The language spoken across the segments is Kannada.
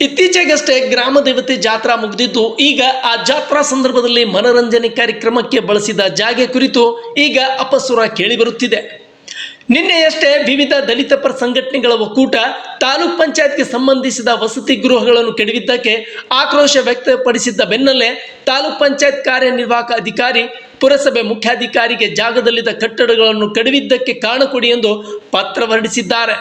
ಇತ್ತೀಚೆಗಷ್ಟೇ ಗ್ರಾಮ ದೇವತೆ ಜಾತ್ರಾ ಮುಗಿದಿದ್ದು, ಈಗ ಆ ಜಾತ್ರಾ ಸಂದರ್ಭದಲ್ಲಿ ಮನರಂಜನೆ ಕಾರ್ಯಕ್ರಮಕ್ಕೆ ಬಳಸಿದ ಜಾಗೆ ಕುರಿತು ಈಗ ಅಪಸ್ವರ ಕೇಳಿಬರುತ್ತಿದೆ ನಿನ್ನೆಯಷ್ಟೇ ವಿವಿಧ ದಲಿತ ಪರ ಸಂಘಟನೆಗಳ ಒಕ್ಕೂಟ, ತಾಲೂಕ್ ಪಂಚಾಯತ್ಗೆ ಸಂಬಂಧಿಸಿದ ವಸತಿ ಗೃಹಗಳನ್ನು ಕೆಡವಿದ್ದಕ್ಕೆ ಆಕ್ರೋಶ ವ್ಯಕ್ತಪಡಿಸಿದ್ದ ಬೆನ್ನಲ್ಲೇ ತಾಲೂಕ್ ಪಂಚಾಯತ್ ಕಾರ್ಯನಿರ್ವಾಹಕ ಅಧಿಕಾರಿ, ಪುರಸಭೆ ಮುಖ್ಯಾಧಿಕಾರಿಗೆ ಜಾಗದಲ್ಲಿದ್ದ ಕಟ್ಟಡಗಳನ್ನು ಕೆಡವಿದ್ದಕ್ಕೆ ಕಾರಣ ಕೊಡಿ ಎಂದು ಪತ್ರ ಹೊರಡಿಸಿದ್ದಾರೆ.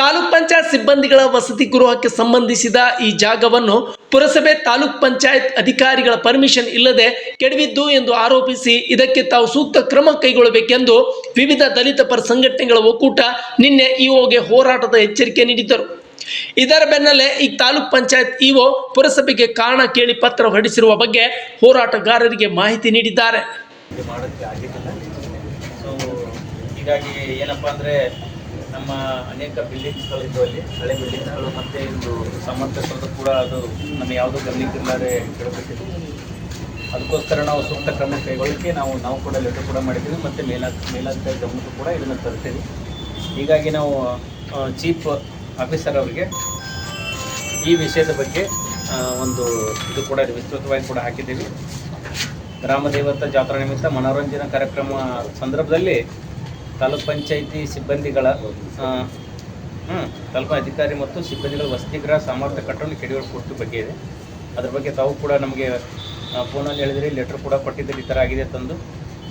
ತಾಲೂಕ್ ಪಂಚಾಯತ್ ಸಿಬ್ಬಂದಿಗಳ ವಸತಿ ಗೃಹಕ್ಕೆ ಸಂಬಂಧಿಸಿದ ಈ ಜಾಗವನ್ನು ಪುರಸಭೆ ತಾಲೂಕ್ ಪಂಚಾಯತ್ ಅಧಿಕಾರಿಗಳ ಪರ್ಮಿಷನ್ ಇಲ್ಲದೆ ಕೆಡವಿದ್ದು ಎಂದು ಆರೋಪಿಸಿ ಇದಕ್ಕೆ ತಾವು ಸೂಕ್ತ ಕ್ರಮ ಕೈಗೊಳ್ಳಬೇಕೆಂದು ವಿವಿಧ ದಲಿತ ಪರ ಸಂಘಟನೆಗಳ ಒಕ್ಕೂಟ ನಿನ್ನೆ ಇಒಗೆ ಹೋರಾಟದ ಎಚ್ಚರಿಕೆ ನೀಡಿದ್ದರು. ಇದರ ಬೆನ್ನಲ್ಲೇ ಈ ತಾಲೂಕ್ ಪಂಚಾಯತ್ ಇಒ ಪುರಸಭೆಗೆ ಕಾರಣ ಕೇಳಿ ಪತ್ರ ಹೊರಡಿಸಿರುವ ಬಗ್ಗೆ ಹೋರಾಟಗಾರರಿಗೆ ಮಾಹಿತಿ ನೀಡಿದ್ದಾರೆ. ಹೀಗಾಗಿ ಏನಪ್ಪಾ ಅಂದರೆ ನಮ್ಮ ಅನೇಕ ಬಿಲ್ಡಿಂಗ್ಸ್ಗಳು ಇದ್ದು ಅಲ್ಲಿ. ಹಳೆ ಬಿಲ್ಡಿಂಗ್ಸ್ಗಳು ಮತ್ತು ಇದು ಸಮರ್ಥಿಸೋದು ಕೂಡ ಅದು ನಮ್ಮ ಯಾವುದೋ ಗಮನಕ್ಕಿಲ್ಲದೆ ಕೇಳಬೇಕಿತ್ತು ಅದಕ್ಕೋಸ್ಕರ ನಾವು ಸೂಕ್ತ ಕ್ರಮ ಕೈಗೊಳ್ಳಿಕ್ಕೆ ನಾವು ನಾವು ಕೂಡ ಲೆಟರ್ ಕೂಡ ಮಾಡಿದ್ದೀವಿ ಮತ್ತು ಮೇಲಾ, ಮೇಲಾಧಿಕಾರಿ ಗಮನಕ್ಕೂ ಕೂಡ ಇದನ್ನು ತರ್ತೀವಿ. ಹೀಗಾಗಿ ನಾವು ಚೀಫ್ ಆಫೀಸರ್ ಅವರಿಗೆ ಈ ವಿಷಯದ ಬಗ್ಗೆ ಒಂದು ಇದು ಕೂಡ ವಿಸ್ತೃತವಾಗಿ ಕೂಡ ಹಾಕಿದ್ದೀವಿ. ಗ್ರಾಮ ದೇವತಾ ಜಾತ್ರಾ ನಿಮಿತ್ತ ಮನೋರಂಜನಾ ಕಾರ್ಯಕ್ರಮ ಸಂದರ್ಭದಲ್ಲಿ ತಾಲೂಕ್ ಪಂಚಾಯಿತಿ ಸಿಬ್ಬಂದಿಗಳ ತಾಲೂಕು ಅಧಿಕಾರಿ ಮತ್ತು ಸಿಬ್ಬಂದಿಗಳ ವಸತಿಗೃಹ ಸಾಮರ್ಥ್ಯ ಕಟ್ಟಲು ಕೆಡಿಗಳು ಕೊಟ್ಟು ಬಗ್ಗೆ ಇದೆ. ಅದ್ರ ಬಗ್ಗೆ ತಾವು ಕೂಡ ನಮಗೆ ಫೋನಲ್ಲಿ ಹೇಳಿದ್ರಿ ಲೆಟ್ರ್ ಕೂಡ ಕೊಟ್ಟಿದ್ದರೆ ಈ ಥರ ಆಗಿದೆ ತಂದು.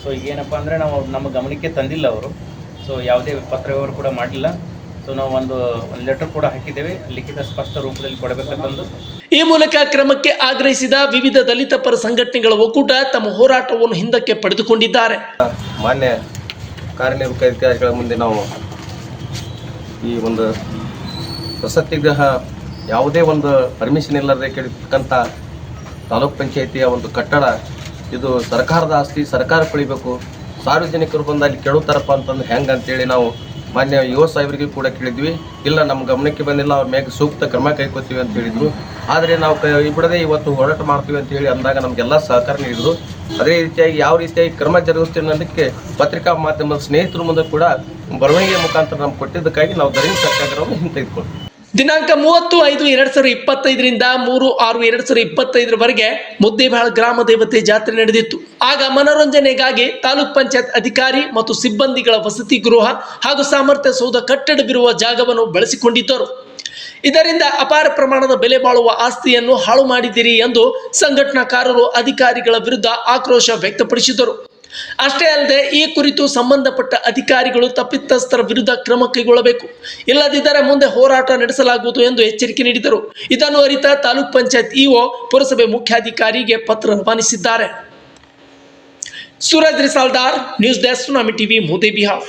ಸೊ ಈಗೇನಪ್ಪ ಅಂದರೆ ನಾವು ನಮ್ಮ ಗಮನಕ್ಕೆ ತಂದಿಲ್ಲ ಅವರು. ಸೊ ಯಾವುದೇ ಪತ್ರ ವ್ಯವಹಾರ ಕೂಡ ಮಾಡಲಿಲ್ಲ ಸೊ ನಾವು ಒಂದು ಒಂದು ಲೆಟ್ರ್ ಕೂಡ ಹಾಕಿದ್ದೇವೆ. ಲಿಖಿತ ಸ್ಪಷ್ಟ ರೂಪದಲ್ಲಿ ಕೊಡಬೇಕಂತಂದು ಈ ಮೂಲಕ ಕ್ರಮಕ್ಕೆ ಆಗ್ರಹಿಸಿದ ವಿವಿಧ ದಲಿತ ಪರ ಸಂಘಟನೆಗಳ ಒಕ್ಕೂಟ ತಮ್ಮ ಹೋರಾಟವನ್ನು ಹಿಂದಕ್ಕೆ ಪಡೆದುಕೊಂಡಿದ್ದಾರೆ. ಮಾನ್ಯ ಕಾರ್ಯನಿರ್ವಾಹಕ ಅಧಿಕಾರಿಗಳ ಮುಂದೆ ನಾವು ಈ ಒಂದು ವಸತಿ ಗೃಹ ಯಾವುದೇ ಒಂದು ಪರ್ಮಿಷನ್ ಇಲ್ಲದೆ ಕೆಡತಕ್ಕಂಥ ತಾಲೂಕ್ ಪಂಚಾಯಿತಿಯ ಒಂದು ಕಟ್ಟಡ, ಇದು ಸರ್ಕಾರದ ಆಸ್ತಿ, ಸರ್ಕಾರ ಪಡಿಬೇಕು ಸಾರ್ವಜನಿಕರು ಬಂದು ಅಲ್ಲಿ ಕೇಳುತ್ತಾರಪ್ಪ ಅಂತಂದ್ರೆ ಹೆಂಗೆ ಅಂತೇಳಿ ನಾವು ಮಾನ್ಯ ಯುವ ಸಾಹೇಬರಿಗೂ ಕೂಡ ಕೇಳಿದ್ವಿ. ಇಲ್ಲ ನಮ್ಮ ಗಮನಕ್ಕೆ ಬಂದಿಲ್ಲ, ಅವ್ರ ಮ್ಯಾಗೆ ಸೂಕ್ತ ಕ್ರಮ ಕೈಗೊಳ್ತೀವಿ ಅಂತ ಹೇಳಿದ್ರು. ಆದರೆ ನಾವು ಕೈ ಬಿಡದೆ ಇವತ್ತು ಹೋರಾಟ ಮಾಡ್ತೀವಿ ಅಂತ ಹೇಳಿ ಅಂದಾಗ ನಮಗೆಲ್ಲ ಸಹಕಾರ ನೀಡಿದ್ರು. ಅದೇ ರೀತಿಯಾಗಿ ಯಾವ ರೀತಿಯಾಗಿ ಕ್ರಮ ಜರುಗಿಸ್ತೀವಿ ಅನ್ನೋದಕ್ಕೆ ಪತ್ರಿಕಾ ಮಾಧ್ಯಮದ ಸ್ನೇಹಿತರ ಮುಂದೆ ಕೂಡ ಬರವಣಿಗೆ ಮುಖಾಂತರ ನಮ್ಗೆ ಕೊಟ್ಟಿದ್ದಕ್ಕಾಗಿ ನಾವು ಧರಣಿ ಸತ್ಯಾಗ್ರಹವನ್ನು ಹಿಂತೆಗೆದುಕೊಳ್ತೀವಿ ದಿನಾಂಕ ಮೂವತ್ತು ಐದು ಎರಡ್ ಸಾವಿರದ ಇಪ್ಪತ್ತೈದರಿಂದ ಮೂರು ಆರು ಎರಡ್ ಸಾವಿರದ ಇಪ್ಪತ್ತೈದರವರೆಗೆ ಮುದ್ದೇಬಾಳ ಗ್ರಾಮ ದೇವತೆ ಜಾತ್ರೆ ನಡೆದಿತ್ತು. ಆಗ ಮನೋರಂಜನೆಗಾಗಿ ತಾಲೂಕ್ ಪಂಚಾಯತ್ ಅಧಿಕಾರಿ ಮತ್ತು ಸಿಬ್ಬಂದಿಗಳ ವಸತಿ ಗೃಹ ಹಾಗೂ ಸಾಮರ್ಥ್ಯ ಸೌಧ ಕಟ್ಟಡವಿರುವ ಜಾಗವನ್ನು ಬಳಸಿಕೊಂಡಿದ್ದರು. ಇದರಿಂದ ಅಪಾರ ಪ್ರಮಾಣದ ಬೆಲೆ ಬಾಳುವ ಆಸ್ತಿಯನ್ನು ಹಾಳು ಮಾಡಿದ್ದೀರಿ ಎಂದು ಸಂಘಟನಾಕಾರರು ಅಧಿಕಾರಿಗಳ ವಿರುದ್ಧ ಆಕ್ರೋಶ ವ್ಯಕ್ತಪಡಿಸಿದರು. ಅಷ್ಟೇ ಅಲ್ಲದೆ ಈ ಕುರಿತು ಸಂಬಂಧಪಟ್ಟ ಅಧಿಕಾರಿಗಳು ತಪ್ಪಿತಸ್ಥರ ವಿರುದ್ಧ ಕ್ರಮ ಕೈಗೊಳ್ಳಬೇಕು. ಇಲ್ಲದಿದ್ದರೆ ಮುಂದೆ ಹೋರಾಟ ನಡೆಸಲಾಗುವುದು ಎಂದು ಎಚ್ಚರಿಕೆ ನೀಡಿದರು. ಇದನ್ನು ಅರಿತ ತಾಲೂಕ್ ಪಂಚಾಯತ್ ಇಒ ಪುರಸಭೆ ಮುಖ್ಯಾಧಿಕಾರಿಗೆ ಪತ್ರ ರವಾನಿಸಿದ್ದಾರೆ. Suraj Risaldar, news desk, tsunami TV, Modi Bihar.